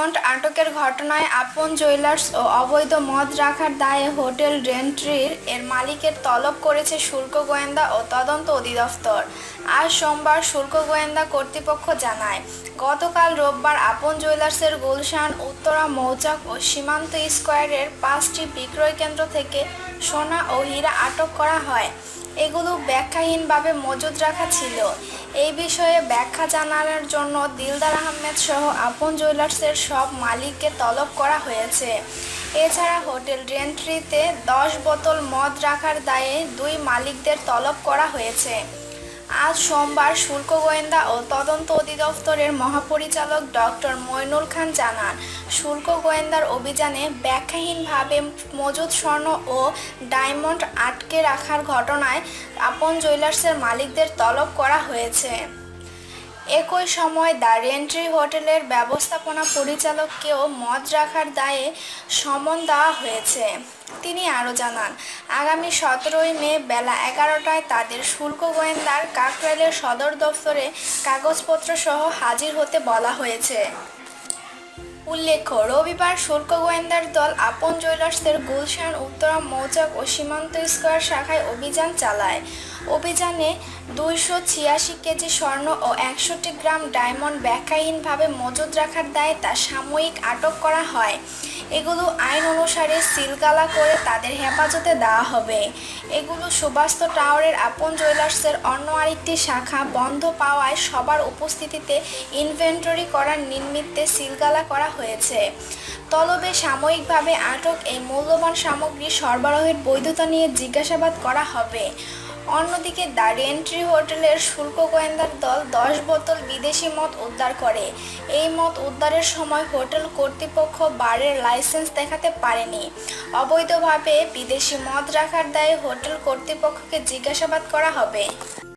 Diamond আটকের ঘটনায় আপন জুয়েলার্স ও অবৈধ মদ রাখার দায়ে হোটেল রেন্ট্রির এর মালিকের তলব করেছে শুল্ক গোয়েন্দা ও তদন্ত অধিদপ্তর। আজ সোমবার শুল্ক গোয়েন্দা কর্তৃপক্ষ জানায়, গতকাল রোববার আপন জুয়েলার্সের গুলশান, উত্তরা, মৌচাক ও সীমান্ত স্কোয়ারের পাঁচটি বিক্রয় কেন্দ্র থেকে সোনা ও হীরা আটক করা হয়। এগুলো ব্যাখ্যাহীনভাবে মজুদ রাখা ছিল। এই বিষয়ে ব্যাখ্যা জানানোর জন্য দিলদার আহমেদ সহ আপন জুয়েলার্সের সব মালিককে তলব করা হয়েছে। এছাড়া হোটেল রেন্ট্রিতে দশ বোতল মদ রাখার দায়ে দুই মালিকদের তলব করা হয়েছে। আজ সোমবার শুল্ক গোয়েন্দা ও তদন্ত অধিদপ্তরের মহাপরিচালক ডক্টর মইনুল খান জানান, শুল্ক গোয়েন্দার অভিযানে ব্যাখ্যাহীনভাবে মজুদ স্বর্ণ ও ডায়মন্ড আটকে রাখার ঘটনায় আপন জুয়েলার্সের মালিকদের তলব করা হয়েছে। একই সময় দ্য রেন্ট্রি হোটেলের ব্যবস্থাপনা পরিচালককেও মদ রাখার দায়ে সমন দেওয়া হয়েছে। তিনি আরও জানান, আগামী সতেরোই মে বেলা এগারোটায় তাদের শুল্ক গোয়েন্দার কাকরাইলের সদর দফতরে কাগজপত্র সহ হাজির হতে বলা হয়েছে। উল্লেখ্য, রবিবার শুল্ক গোয়েন্দার দল আপন জুয়েলার্সের গুলশান উত্তরা মৌচাক ও সীমান্ত স্কোয়ার শাখায় অভিযান চালায়। অভিযানে দুইশো ছিয়াশি কেজি স্বর্ণ ও একষট্টি গ্রাম ডায়মন্ড ব্যাখ্যাহীনভাবে মজুদ রাখার দায়ে তা সাময়িক আটক করা হয়। এগুলো আইন অনুসারে সিলগালা করে তাদের হেফাজতে দেওয়া হবে। এগুলো সুবাস্ত টাওয়ারের আপন জুয়েলার্সের অন্য আরেকটি শাখা বন্ধ পাওয়ায় সবার উপস্থিতিতে ইনভেন্টরি করার নিমিত্তে সিলগালা করা হয়েছে। তলবে সাময়িকভাবে আটক এই মূল্যবান সামগ্রী সরবরাহের বৈধতা নিয়ে জিজ্ঞাসাবাদ করা হবে। অন্যদিকে দ্য এন্ট্রি হোটেলের শুল্ক গোয়েন্দার দল দশ বোতল বিদেশি মদ উদ্ধার করে। এই মদ উদ্ধারের সময় হোটেল কর্তৃপক্ষ বারের লাইসেন্স দেখাতে পারেনি। অবৈধভাবে বিদেশি মদ রাখার দায়ে হোটেল কর্তৃপক্ষকে জিজ্ঞাসাবাদ করা হবে।